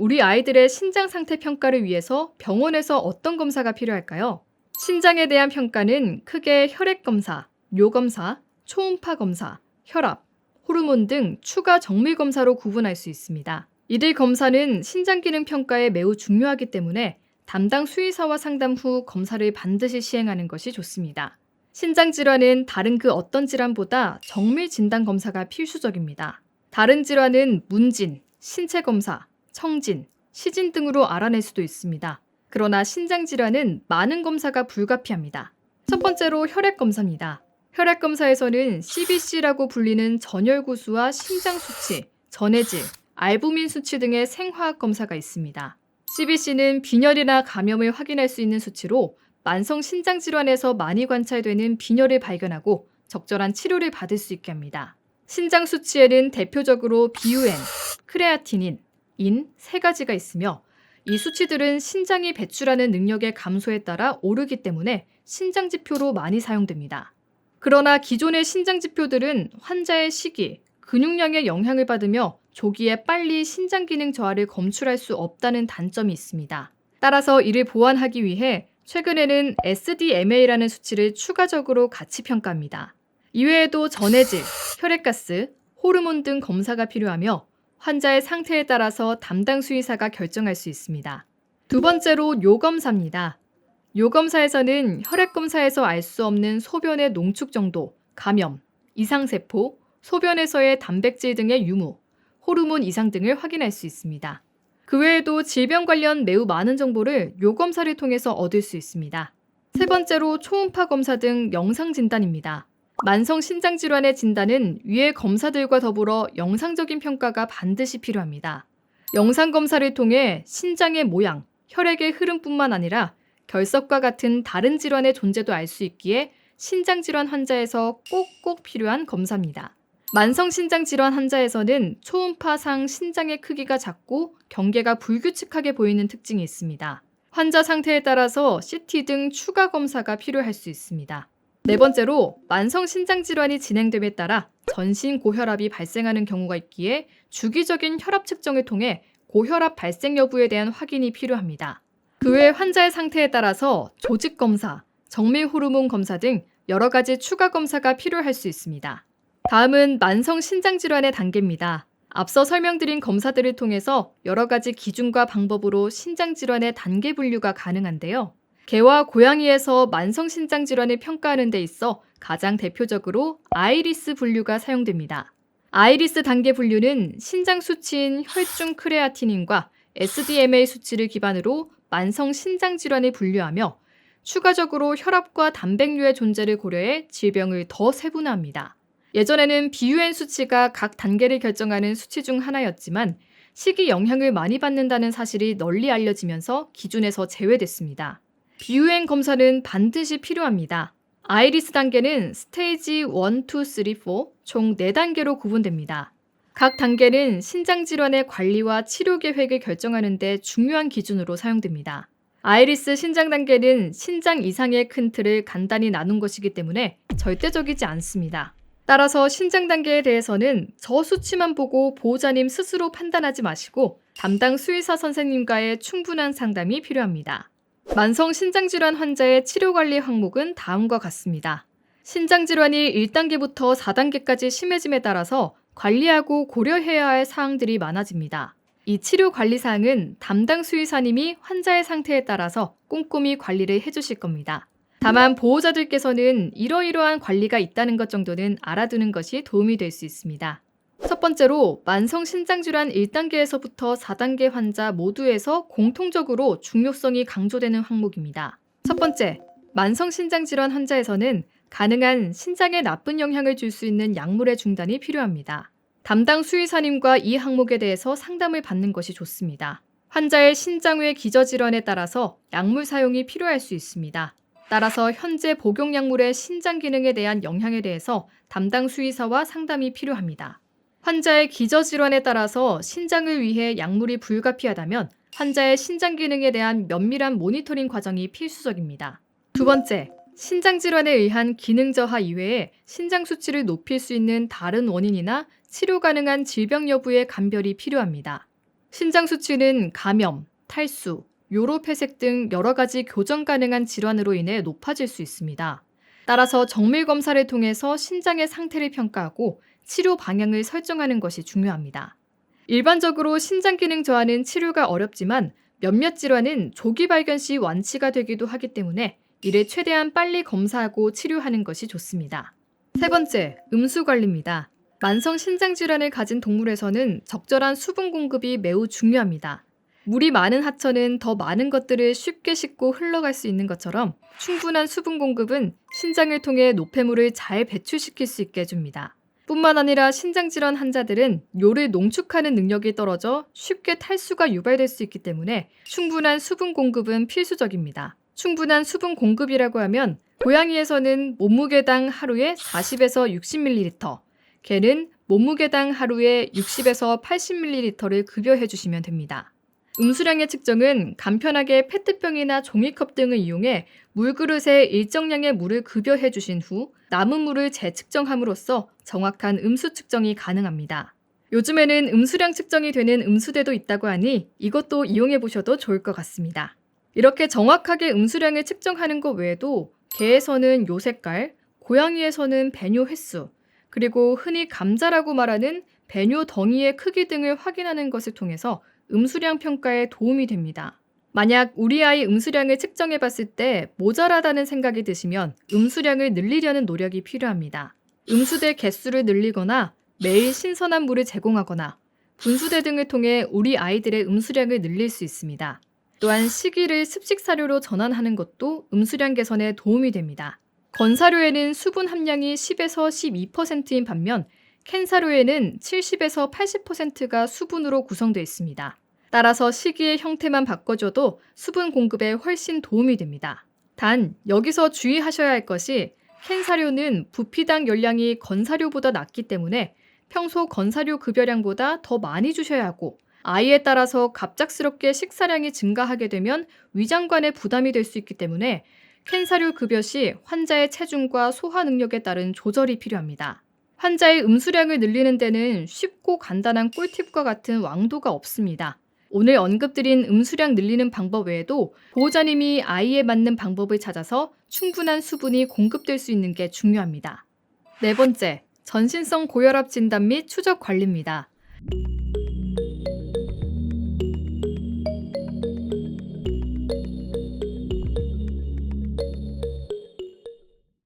우리 아이들의 신장 상태 평가를 위해서 병원에서 어떤 검사가 필요할까요? 신장에 대한 평가는 크게 혈액 검사, 뇨 검사, 초음파 검사, 혈압, 호르몬 등 추가 정밀 검사로 구분할 수 있습니다. 이들 검사는 신장 기능 평가에 매우 중요하기 때문에 담당 수의사와 상담 후 검사를 반드시 시행하는 것이 좋습니다. 신장 질환은 다른 그 어떤 질환보다 정밀 진단 검사가 필수적입니다. 다른 질환은 문진, 신체 검사, 청진, 시진 등으로 알아낼 수도 있습니다. 그러나 신장 질환은 많은 검사가 불가피합니다. 첫 번째로 혈액 검사입니다. 혈액 검사에서는 CBC라고 불리는 전혈구수와 심장 수치, 전해질, 알부민 수치 등의 생화학 검사가 있습니다. CBC는 빈혈이나 감염을 확인할 수 있는 수치로 만성 신장 질환에서 많이 관찰되는 빈혈을 발견하고 적절한 치료를 받을 수 있게 합니다. 신장 수치에는 대표적으로 BUN, 크레아티닌, 인 세 가지가 있으며 이 수치들은 신장이 배출하는 능력의 감소에 따라 오르기 때문에 신장 지표로 많이 사용됩니다. 그러나 기존의 신장 지표들은 환자의 시기, 근육량의 영향을 받으며 조기에 빨리 신장 기능 저하를 검출할 수 없다는 단점이 있습니다. 따라서 이를 보완하기 위해 최근에는 SDMA라는 수치를 추가적으로 같이 평가합니다. 이외에도 전해질, 혈액가스, 호르몬 등 검사가 필요하며 환자의 상태에 따라서 담당 수의사가 결정할 수 있습니다. 두 번째로 요검사입니다. 요검사에서는 혈액검사에서 알 수 없는 소변의 농축 정도, 감염, 이상세포, 소변에서의 단백질 등의 유무, 호르몬 이상 등을 확인할 수 있습니다. 그 외에도 질병 관련 매우 많은 정보를 요검사를 통해서 얻을 수 있습니다. 세 번째로 초음파 검사 등 영상 진단입니다. 만성 신장 질환의 진단은 위의 검사들과 더불어 영상적인 평가가 반드시 필요합니다. 영상 검사를 통해 신장의 모양, 혈액의 흐름뿐만 아니라 결석과 같은 다른 질환의 존재도 알 수 있기에 신장 질환 환자에서 꼭꼭 필요한 검사입니다. 만성 신장 질환 환자에서는 초음파상 신장의 크기가 작고 경계가 불규칙하게 보이는 특징이 있습니다. 환자 상태에 따라서 CT 등 추가 검사가 필요할 수 있습니다. 네 번째로 만성 신장 질환이 진행됨에 따라 전신 고혈압이 발생하는 경우가 있기에 주기적인 혈압 측정을 통해 고혈압 발생 여부에 대한 확인이 필요합니다. 그 외 환자의 상태에 따라서 조직 검사, 정밀 호르몬 검사 등 여러 가지 추가 검사가 필요할 수 있습니다. 다음은 만성 신장 질환의 단계입니다. 앞서 설명드린 검사들을 통해서 여러 가지 기준과 방법으로 신장 질환의 단계 분류가 가능한데요. 개와 고양이에서 만성 신장 질환을 평가하는 데 있어 가장 대표적으로 아이리스 분류가 사용됩니다. 아이리스 단계 분류는 신장 수치인 혈중 크레아티닌과 SDMA 수치를 기반으로 만성 신장 질환을 분류하며 추가적으로 혈압과 단백류의 존재를 고려해 질병을 더 세분화합니다. 예전에는 BUN 수치가 각 단계를 결정하는 수치 중 하나였지만 식이 영향을 많이 받는다는 사실이 널리 알려지면서 기준에서 제외됐습니다. BUN 검사는 반드시 필요합니다. 아이리스 단계는 스테이지 1, 2, 3, 4, 총 4단계로 구분됩니다. 각 단계는 신장 질환의 관리와 치료 계획을 결정하는 데 중요한 기준으로 사용됩니다. 아이리스 신장 단계는 신장 이상의 큰 틀을 간단히 나눈 것이기 때문에 절대적이지 않습니다. 따라서 신장 단계에 대해서는 저 수치만 보고 보호자님 스스로 판단하지 마시고 담당 수의사 선생님과의 충분한 상담이 필요합니다. 만성 신장질환 환자의 치료관리 항목은 다음과 같습니다. 신장질환이 1단계부터 4단계까지 심해짐에 따라서 관리하고 고려해야 할 사항들이 많아집니다. 이 치료 관리 사항은 담당 수의사님이 환자의 상태에 따라서 꼼꼼히 관리를 해주실 겁니다. 다만 보호자들께서는 이러이러한 관리가 있다는 것 정도는 알아두는 것이 도움이 될 수 있습니다. 첫 번째로 만성 신장질환 1단계에서부터 4단계 환자 모두에서 공통적으로 중요성이 강조되는 항목입니다. 첫 번째, 만성 신장질환 환자에서는 가능한 신장에 나쁜 영향을 줄 수 있는 약물의 중단이 필요합니다. 담당 수의사님과 이 항목에 대해서 상담을 받는 것이 좋습니다. 환자의 신장외 기저질환에 따라서 약물 사용이 필요할 수 있습니다. 따라서 현재 복용 약물의 신장 기능에 대한 영향에 대해서 담당 수의사와 상담이 필요합니다. 환자의 기저질환에 따라서 신장을 위해 약물이 불가피하다면 환자의 신장 기능에 대한 면밀한 모니터링 과정이 필수적입니다. 두 번째, 신장 질환에 의한 기능 저하 이외에 신장 수치를 높일 수 있는 다른 원인이나 치료 가능한 질병 여부의 감별이 필요합니다. 신장 수치는 감염, 탈수, 요로 폐색 등 여러 가지 교정 가능한 질환으로 인해 높아질 수 있습니다. 따라서 정밀 검사를 통해서 신장의 상태를 평가하고 치료 방향을 설정하는 것이 중요합니다. 일반적으로 신장 기능 저하는 치료가 어렵지만 몇몇 질환은 조기 발견 시 완치가 되기도 하기 때문에 이를 최대한 빨리 검사하고 치료하는 것이 좋습니다. 세 번째, 음수 관리입니다. 만성 신장 질환을 가진 동물에서는 적절한 수분 공급이 매우 중요합니다. 물이 많은 하천은 더 많은 것들을 쉽게 싣고 흘러갈 수 있는 것처럼 충분한 수분 공급은 신장을 통해 노폐물을 잘 배출시킬 수 있게 해줍니다. 뿐만 아니라 신장 질환 환자들은 요를 농축하는 능력이 떨어져 쉽게 탈수가 유발될 수 있기 때문에 충분한 수분 공급은 필수적입니다. 충분한 수분 공급이라고 하면 고양이에서는 몸무게당 하루에 40에서 60ml, 개는 몸무게당 하루에 60에서 80ml를 급여해 주시면 됩니다. 음수량의 측정은 간편하게 페트병이나 종이컵 등을 이용해 물그릇에 일정량의 물을 급여해 주신 후 남은 물을 재측정함으로써 정확한 음수 측정이 가능합니다. 요즘에는 음수량 측정이 되는 음수대도 있다고 하니 이것도 이용해 보셔도 좋을 것 같습니다. 이렇게 정확하게 음수량을 측정하는 것 외에도 개에서는 요 색깔, 고양이에서는 배뇨 횟수, 그리고 흔히 감자라고 말하는 배뇨 덩이의 크기 등을 확인하는 것을 통해서 음수량 평가에 도움이 됩니다. 만약 우리 아이 음수량을 측정해 봤을 때 모자라다는 생각이 드시면 음수량을 늘리려는 노력이 필요합니다. 음수대 개수를 늘리거나 매일 신선한 물을 제공하거나 분수대 등을 통해 우리 아이들의 음수량을 늘릴 수 있습니다. 또한 식이를 습식 사료로 전환하는 것도 음수량 개선에 도움이 됩니다. 건사료에는 수분 함량이 10에서 12%인 반면 캔 사료에는 70에서 80%가 수분으로 구성되어 있습니다. 따라서 식이의 형태만 바꿔줘도 수분 공급에 훨씬 도움이 됩니다. 단, 여기서 주의하셔야 할 것이 캔 사료는 부피당 열량이 건사료보다 낮기 때문에 평소 건사료 급여량보다 더 많이 주셔야 하고 아이에 따라서 갑작스럽게 식사량이 증가하게 되면 위장관에 부담이 될 수 있기 때문에 캔 사료 급여 시 환자의 체중과 소화 능력에 따른 조절이 필요합니다. 환자의 음수량을 늘리는 데는 쉽고 간단한 꿀팁과 같은 왕도가 없습니다. 오늘 언급드린 음수량 늘리는 방법 외에도 보호자님이 아이에 맞는 방법을 찾아서 충분한 수분이 공급될 수 있는 게 중요합니다. 네 번째, 전신성 고혈압 진단 및 추적 관리입니다.